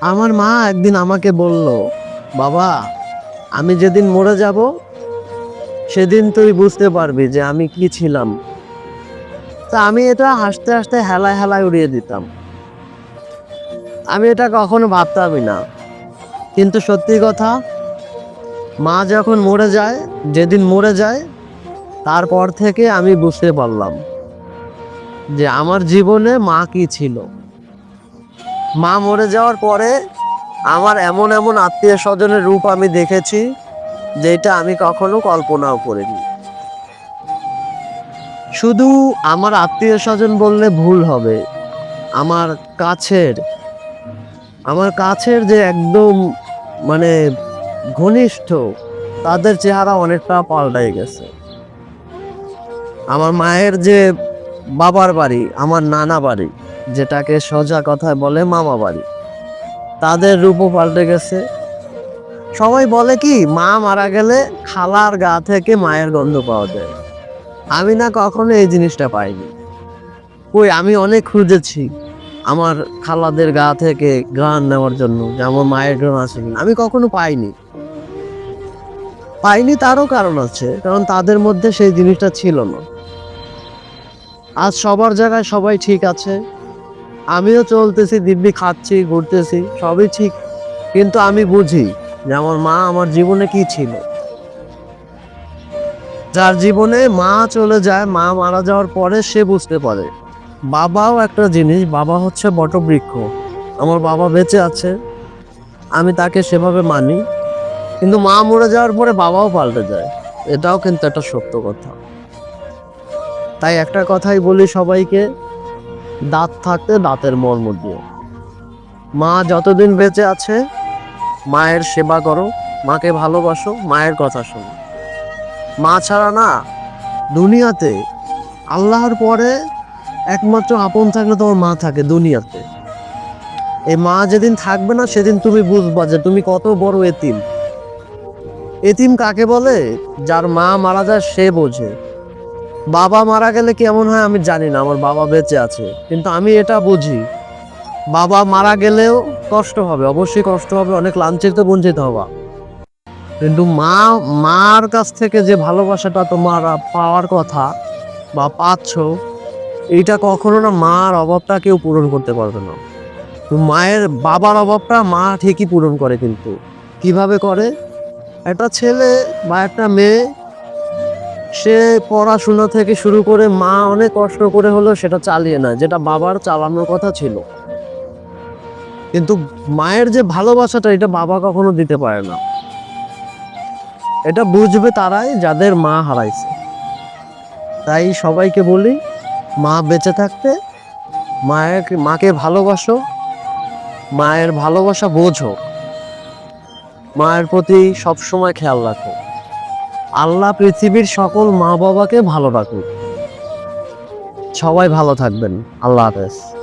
আমার মা একদিন আমাকে বলল, বাবা, আমি যেদিন মরে যাব, সেদিন তুই বুঝতে পারবি যে আমি কি ছিলাম। তা আমি এটা হাসতে হাসতে হেলায় হেলায় উড়িয়ে দিতাম। আমি এটা কখনো ভাবতামই না। কিন্তু সত্যি কথা, মা যখন মরে যায়, যেদিন মরে যায়, তারপর থেকে আমি বুঝতে পারলাম যে আমার জীবনে মা কি ছিল। মা মরে যাওয়ার পরে আমার এমন এমন আত্মীয় স্বজনের রূপ আমি দেখেছি, যেটা আমি কখনো কল্পনাও করিনি। শুধু আমার আত্মীয় স্বজন বললে ভুল হবে। আমার কাছের আমার কাছের যে একদম মানে ঘনিষ্ঠ, তাদের চেহারা অনেকটা পাল্টাই গেছে। আমার মায়ের যে বাবার বাড়ি, আমার নানা বাড়ি যেটাকে সোজা কথায় বলে মামা বাড়ি। তাদের রূপও পাল্টে গেছে। সবাই বলে কি, মা মারা গেলে খালার গা থেকে মায়ের গন্ধ পাওয়া যায়। আমি না কখনো এই জিনিসটা পাইনি। কই, আমি অনেক খুঁজেছি আমার খালাদের গা থেকে গান নেওয়ার জন্য, যে আমার মায়ের গান আছে আমি কখনো পাইনি। পাইনি তারও কারণ আছে, কারণ তাদের মধ্যে সেই জিনিসটা ছিল না। আজ সবার জায়গায় সবাই ঠিক আছে। আমিও চলতেছি, দিব্যি খাচ্ছি, ঘুরতেছি, সবই ঠিক। কিন্তু আমি বুঝি যে আমার মা আমার জীবনে কি ছিল। যার জীবনে মা চলে যায়, মা মারা যাওয়ার পরে সে বুঝতে পারে। বাবাও একটা জিনিস, বাবা হচ্ছে বটবৃক্ষ। আমার বাবা বেঁচে আছে, আমি তাকে সেভাবে মানি। কিন্তু মা মরে যাওয়ার পরে বাবাও পাল্টে যায়। এটাও কিন্তু একটা সত্য কথা। তাই একটা কথাই বলি সবাইকে দাঁত থাকতে দাঁতের মর্ম দিয়ে মা যতদিন বেঁচে আছে, মায়ের সেবা করো, মাকে ভালোবাসো, মায়ের কথা শোনো। মা ছাড়া না, দুনিয়াতে আল্লাহর পরে একমাত্র আপন থাকলে তোমার মা থাকে দুনিয়াতে। এই মা যেদিন থাকবে না, সেদিন তুমি বুঝবা যে তুমি কত বড় এতিম। এতিম কাকে বলে? যার মা মারা যায় সে বোঝে। বাবা মারা গেলে কেমন হয় আমি জানি না, আমার বাবা বেঁচে আছে। কিন্তু আমি এটা বুঝি, বাবা মারা গেলেও কষ্ট হবে, অবশ্যই কষ্ট হবে, অনেক লাঞ্ছিত, বঞ্চিত হবা কিন্তু মা, মার কাছ থেকে যে ভালোবাসাটা তোমার পাওয়ার কথা বা পাচ্ছ, এইটা কখনো না মার অভাবটা কেউ পূরণ করতে পারবে না। মায়ের, বাবার অভাবটা মা ঠিকই পূরণ করে কিন্তু। কীভাবে করে? একটা ছেলে বা একটা মেয়ে সে পড়াশোনা থেকে শুরু করে মা অনেক কষ্ট করে হলেও সেটা চালিয়ে না যেটা বাবার চালানোর কথা ছিল। কিন্তু মায়ের যে ভালোবাসাটা, এটা বাবা কখনো দিতে পারে না। এটা বুঝবে তারাই যাদের মা হারাইছে। তাই সবাইকে বলি, মা বেঁচে থাকতে, মায়ের মাকে ভালোবাসো, মায়ের ভালোবাসা বোঝো। মায়ের প্রতি সবসময় খেয়াল রাখো। আল্লাহ পৃথিবীর সকল মা বাবাকে ভালো রাখুক। সবাই ভালো থাকবেন। আল্লাহ হাফেজ।